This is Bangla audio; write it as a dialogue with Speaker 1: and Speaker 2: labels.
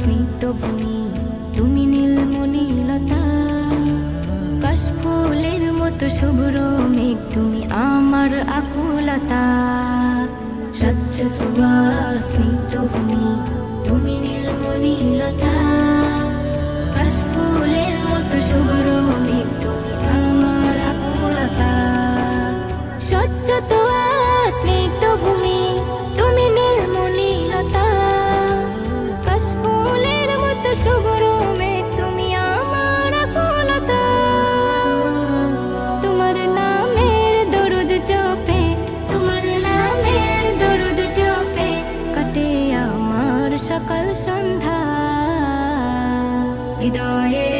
Speaker 1: স্মিত ভূমি তুমি নীলমণিলতা কাশফুলের মতো শুভ্র মেঘ আমার আকুলতা। স্মিত ভূমি তুমি নীলমণিলতা হৃদয়ের